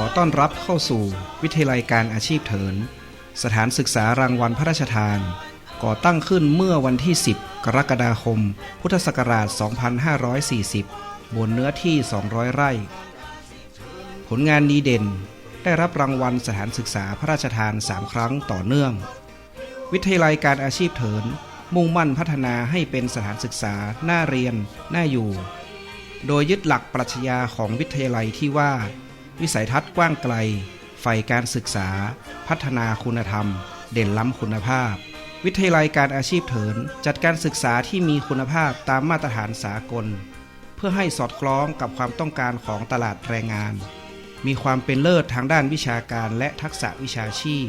อต้อนรับเข้าสู่ วิทยาลัยการอาชีพเถิน สถานศึกษารางวัลพระราชทาน ก่อตั้งขึ้นเมื่อวันที่ 10 กรกฎาคม พุทธศักราช 2540 บนเนื้อที่ 200 ไร่ ผลงานดีเด่น ได้รับรางวัลสถานศึกษาพระราชทาน 3 ครั้งต่อเนื่อง วิทยาลัยการอาชีพเถิน มุ่งมั่นพัฒนาให้เป็นสถานศึกษาน่าเรียน น่าอยู่ โดยยึดหลักปรัชญาของวิทยาลัยที่ว่า วิสัยทัศน์กว้างไกลใฝ่การศึกษา พัฒนาคุณธรรม เด่นล้ำคุณภาพ วิทยาลัยการอาชีพเถิน จัดการศึกษาที่มีคุณภาพตามมาตรฐานสากล เพื่อให้สอดคล้องกับความต้องการของตลาดแรงงาน มีความเป็นเลิศทางด้านวิชาการและทักษะวิชาชีพ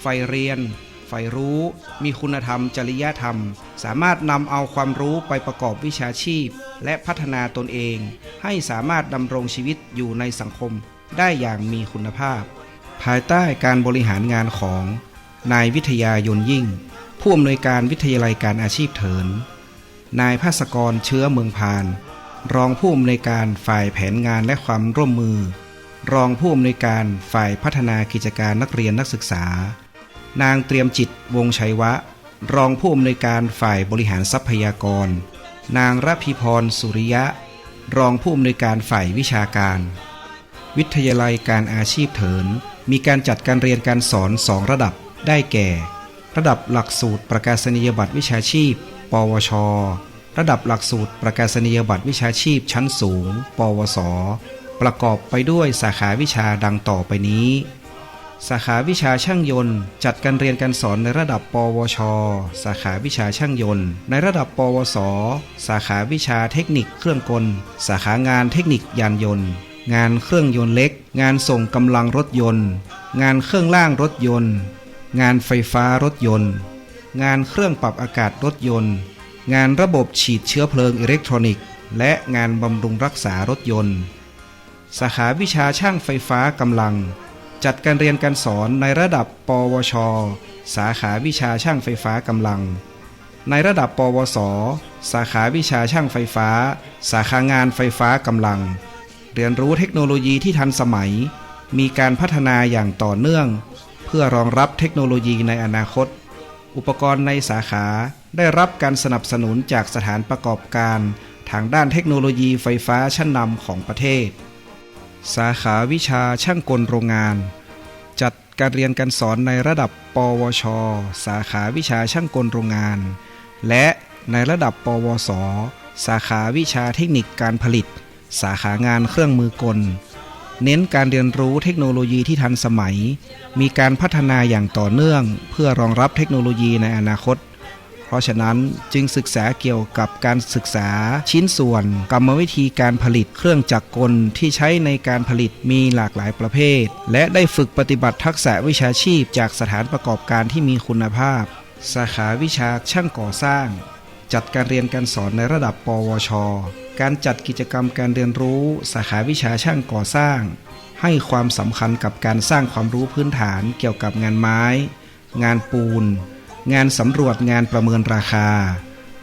ไฟเรียนไฟรู้ มีคุณธรรม จริยธรรม สามารถนำเอาความรู้ไปประกอบวิชาชีพ และพัฒนาตนเอง ให้สามารถดำรงชีวิตอยู่ในสังคม ได้อย่างมีคุณภาพ ภายใต้การบริหารงานของนายวิทยายนยิ่ง ผู้อำนวยการวิทยาลัยการอาชีพเถิน นายภาสกรเชื้อเมืองพาน รองผู้อำนวยการฝ่ายแผนงานและความร่วมมือ รองผู้อำนวยการฝ่ายพัฒนากิจการนักเรียนนักศึกษา นางเตรียมจิตวงชัยวะ รองผู้อำนวยการฝ่ายบริหารทรัพยากร นางรพิพรสุริยะ รองผู้อำนวยการฝ่ายวิชาการ วิทยาลัยการอาชีพเถิน มีการจัดการเรียนการสอนสองระดับได้แก่ ระดับหลักสูตรประกาศนียบัตรวิชาชีพ ปวช ระดับหลักสูตรประกาศนียบัตรวิชาชีพชั้นสูง ปวส ประกอบไปด้วยสาขาวิชาดังต่อไปนี้ สาขาวิชาช่างยนต์ จัดการเรียนการสอนในระดับ ปวช สาขาวิชาช่างยนต์ ในระดับ ปวส สาขาวิชาเทคนิคเครื่องกล สาขางานเทคนิคยานยนต์ งานเครื่องยนต์เล็ก งานส่งกำลังรถยนต์ งานเครื่องล่างรถยนต์ งานไฟฟ้ารถยนต์ งานเครื่องปรับอากาศรถยนต์ งานระบบฉีดเชื้อเพลิงอิเล็กทรอนิกส์ และงานบำรุงรักษารถยนต์ สาขาวิชาช่างไฟฟ้ากำลัง จัดการเรียนการสอนในระดับ ปวช สาขาวิชาช่างไฟฟ้ากำลัง ในระดับ ปวส สาขาวิชาช่างไฟฟ้า สาขางานไฟฟ้ากำลัง เรียนรู้เทคโนโลยีที่ทันสมัย มีการพัฒนาอย่างต่อเนื่อง เพื่อรองรับเทคโนโลยีในอนาคต อุปกรณ์ในสาขาได้รับการสนับสนุนจากสถานประกอบการ ทางด้านเทคโนโลยีไฟฟ้าชั้นนำของประเทศ สาขาวิชาช่างกลโรงงาน จัดการเรียนการสอนในระดับ ปวช สาขาวิชาช่างกลโรงงาน และในระดับ ปวส สาขาวิชาเทคนิคการผลิต สาขางานเครื่องมือกล เน้นการเรียนรู้เทคโนโลยีที่ทันสมัย มีการพัฒนาอย่างต่อเนื่อง เพื่อรองรับเทคโนโลยีในอนาคต เพราะฉะนั้นจึงศึกษาเกี่ยวกับการศึกษาชิ้นส่วน กรรมวิธีการผลิตเครื่องจักรกลที่ใช้ในการผลิตมีหลากหลายประเภท และได้ฝึกปฏิบัติทักษะวิชาชีพจากสถานประกอบการที่มีคุณภาพ สาขาวิชาช่างก่อสร้างจัดการเรียนการสอนในระดับ ปวช การจัดกิจกรรมการเรียนรู้สาขาวิชาช่างก่อสร้าง ให้ความสำคัญกับการสร้างความรู้พื้นฐานเกี่ยวกับงานไม้ งานปูน งานสำรวจงานประเมินราคา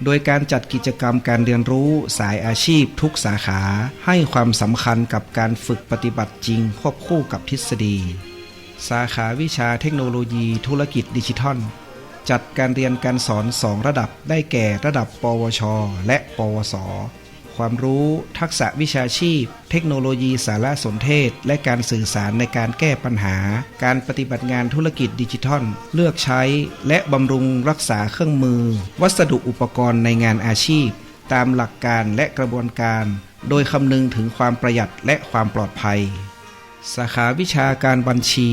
โดยการจัดกิจกรรมการเรียนรู้สายอาชีพทุกสาขา ให้ความสำคัญกับการฝึกปฏิบัติจริงควบคู่กับทฤษฎี สาขาวิชาเทคโนโลยีธุรกิจดิจิทัลจัดการเรียนการสอน 2 ระดับได้แก่ระดับ ปวช และ ปวส ความรู้ ทักษะวิชาชีพ เทคโนโลยีสารสนเทศ และการสื่อสารในการแก้ปัญหา การปฏิบัติงานธุรกิจดิจิทัล เลือกใช้ และบำรุงรักษาเครื่องมือ วัสดุอุปกรณ์ในงานอาชีพ ตามหลักการและกระบวนการ โดยคำนึงถึงความประหยัดและความปลอดภัย สาขาวิชาการบัญชี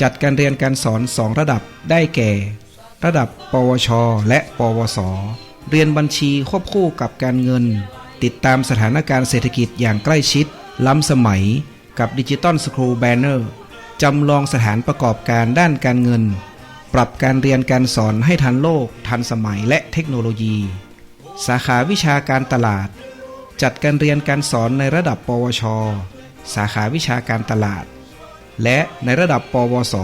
จัดการเรียนการสอน 2 ระดับได้แก่ ระดับ ปวช และ ปวส เรียนบัญชีควบคู่กับการเงิน ติดตามสถานการณ์เศรษฐกิจอย่างใกล้ชิด ล้ำสมัย กับดิจิตอลสครูแบนเนอร์จำลองสถานประกอบการด้านการเงิน ปรับการเรียนการสอนให้ทันโลก ทันสมัยและเทคโนโลยี สาขาวิชาการตลาด จัดการเรียนการสอนในระดับ ปวช สาขาวิชาการตลาด และในระดับ ปวส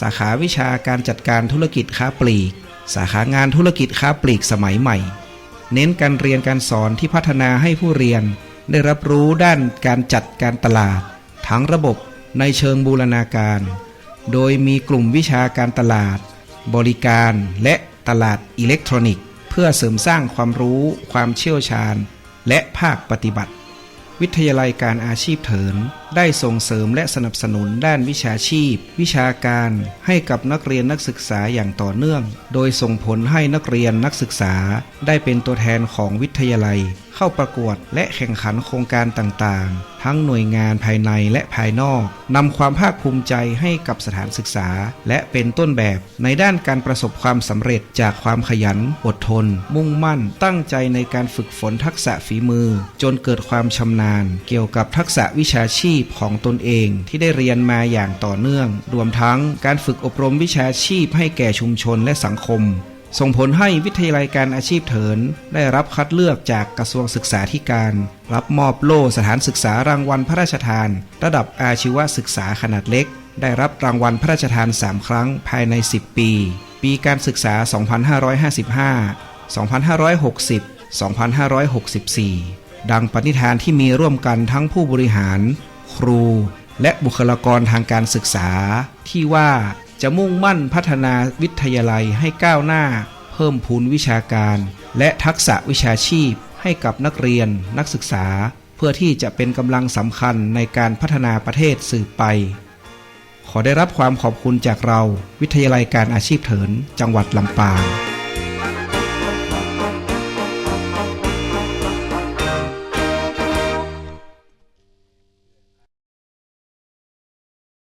สาขาวิชาการจัดการธุรกิจค้าปลีก สาขางานธุรกิจค้าปลีกสมัยใหม่ เน้นการเรียนการสอนที่พัฒนาให้ผู้เรียน ได้รับรู้ด้านการจัดการตลาด ทั้งระบบในเชิงบูรณาการ โดยมีกลุ่มวิชาการตลาด บริการและตลาดอิเล็กทรอนิกส์ เพื่อเสริมสร้างความรู้ ความเชี่ยวชาญ และภาคปฏิบัติ วิทยาลัยการอาชีพเถิน ได้ส่งเสริมและสนับสนุนด้านวิชาชีพ วิชาการให้กับนักเรียนนักศึกษาอย่างต่อเนื่อง โดยส่งผลให้นักเรียนนักศึกษาได้เป็นตัวแทนของวิ ทยาลัย เข้าประกวดและแข่งขันโครงการต่างๆ ทั้งหน่วยงานภายในและภายนอกนำความภาคภูมิใจให้กับสถานศึกษา และเป็นต้นแบบในด้านการประสบความสำเร็จจากความขยัน อดทน มุ่งมั่น ตั้งใจในการฝึกฝนทักษะฝีมือ จนเกิดความชำนาญ เกี่ยวกับทักษะวิชาชีพของตนเองที่ได้เรียนมาอย่างต่อเนื่อง รวมทั้งการฝึกอบรมวิชาชีพให้แก่ชุมชนและสังคม ส่งผลให้วิทยาลัยการอาชีพเถิน ได้รับคัดเลือกจากกระทรวงศึกษาธิการ รับมอบโล่สถานศึกษารางวัลพระราชทาน ระดับอาชีวศึกษาขนาดเล็ก ได้รับรางวัลพระราชทาน 3 ครั้งภายใน 10 ปี ปีการศึกษา 2555 2560 2564 ดังปณิธานที่มีร่วมกันทั้งผู้บริหาร ครู และบุคลากรทางการศึกษาที่ว่า จะมุ่งมั่นพัฒนาวิทยาลัยให้ก้าวหน้า เพิ่มพูนวิชาการ และทักษะวิชาชีพให้กับนักเรียนนักศึกษา เพื่อที่จะเป็นกำลังสำคัญในการพัฒนาประเทศสืบไป ขอได้รับความขอบคุณจากเรา วิทยาลัยการอาชีพเถิน จังหวัดลำปาง